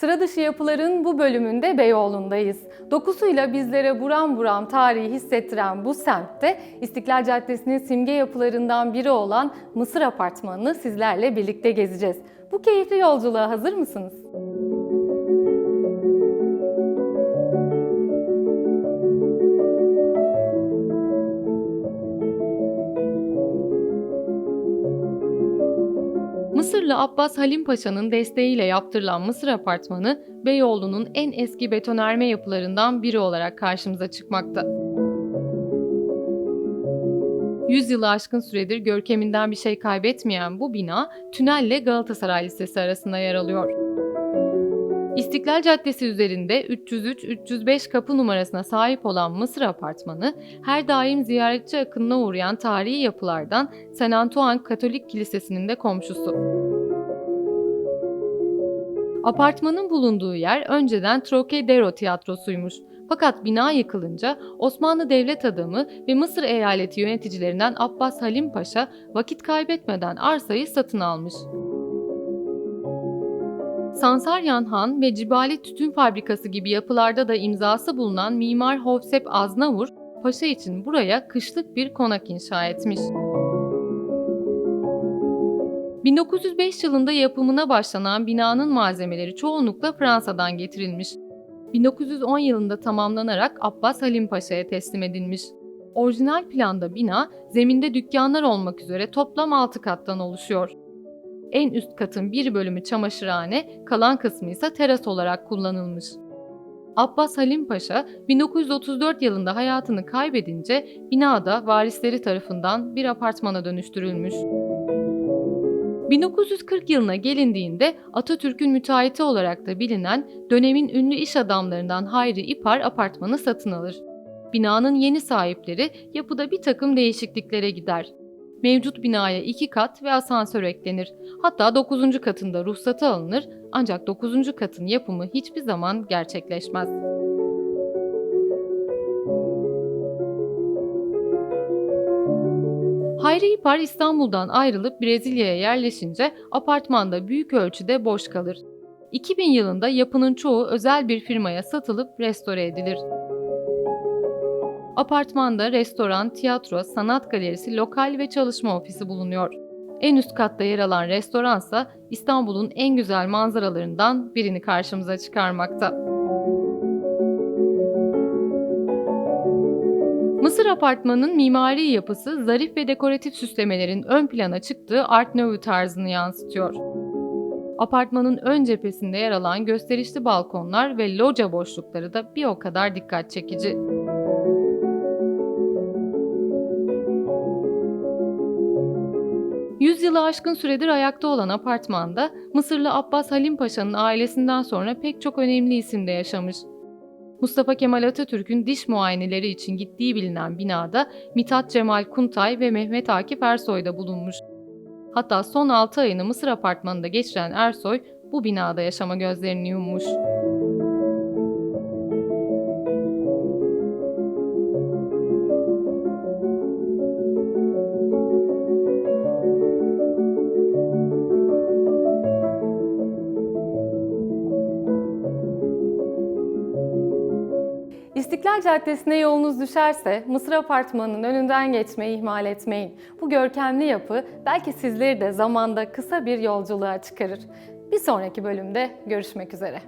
Sıra dışı yapıların bu bölümünde Beyoğlu'ndayız. Dokusuyla bizlere buram buram tarihi hissettiren bu semtte İstiklal Caddesi'nin simge yapılarından biri olan Mısır Apartmanı'nı sizlerle birlikte gezeceğiz. Bu keyifli yolculuğa hazır mısınız? Mısırlı Abbas Halim Paşa'nın desteğiyle yaptırılan Mısır Apartmanı, Beyoğlu'nun en eski betonarme yapılarından biri olarak karşımıza çıkmakta. 100 yılı aşkın süredir görkeminden bir şey kaybetmeyen bu bina, tünelle Galatasaray Lisesi arasında yer alıyor. İstiklal Caddesi üzerinde 303-305 kapı numarasına sahip olan Mısır Apartmanı, her daim ziyaretçi akınına uğrayan tarihi yapılardan San Antoine Katolik Kilisesi'nin de komşusu. Apartmanın bulunduğu yer önceden Trocadero tiyatrosuymuş. Fakat bina yıkılınca Osmanlı devlet adamı ve Mısır eyaleti yöneticilerinden Abbas Halim Paşa vakit kaybetmeden arsayı satın almış. Sansaryan Han ve Cibali Tütün Fabrikası gibi yapılarda da imzası bulunan mimar Hovsep Aznavur, paşa için buraya kışlık bir konak inşa etmiş. 1905 yılında yapımına başlanan binanın malzemeleri çoğunlukla Fransa'dan getirilmiş. 1910 yılında tamamlanarak Abbas Halim Paşa'ya teslim edilmiş. Orijinal planda bina zeminde dükkanlar olmak üzere toplam 6 kattan oluşuyor. En üst katın bir bölümü çamaşırhane, kalan kısmı ise teras olarak kullanılmış. Abbas Halim Paşa 1934 yılında hayatını kaybedince binada varisleri tarafından bir apartmana dönüştürülmüş. 1940 yılına gelindiğinde Atatürk'ün müteahhiti olarak da bilinen dönemin ünlü iş adamlarından Hayri İpar apartmanı satın alır. Binanın yeni sahipleri yapıda bir takım değişikliklere gider. Mevcut binaya iki kat ve asansör eklenir. Hatta 9. katında ruhsatı alınır ancak 9. katın yapımı hiçbir zaman gerçekleşmez. Hayri İpar İstanbul'dan ayrılıp Brezilya'ya yerleşince apartmanda büyük ölçüde boş kalır. 2000 yılında yapının çoğu özel bir firmaya satılıp restore edilir. Apartmanda restoran, tiyatro, sanat galerisi, lokal ve çalışma ofisi bulunuyor. En üst katta yer alan restoransa İstanbul'un en güzel manzaralarından birini karşımıza çıkarmakta. Mısır apartmanının mimari yapısı zarif ve dekoratif süslemelerin ön plana çıktığı Art Nouveau tarzını yansıtıyor. Apartmanın ön cephesinde yer alan gösterişli balkonlar ve loca boşlukları da bir o kadar dikkat çekici. Yüzyılı aşkın süredir ayakta olan apartmanda Mısırlı Abbas Halim Paşa'nın ailesinden sonra pek çok önemli isimde yaşamış. Mustafa Kemal Atatürk'ün diş muayeneleri için gittiği bilinen binada Mithat Cemal Kuntay ve Mehmet Akif Ersoy da bulunmuş. Hatta son 6 ayını Mısır apartmanında geçiren Ersoy bu binada yaşama gözlerini yummuş. İstiklal Caddesi'ne yolunuz düşerse Mısır Apartmanı'nın önünden geçmeyi ihmal etmeyin. Bu görkemli yapı belki sizleri de zamanda kısa bir yolculuğa çıkarır. Bir sonraki bölümde görüşmek üzere.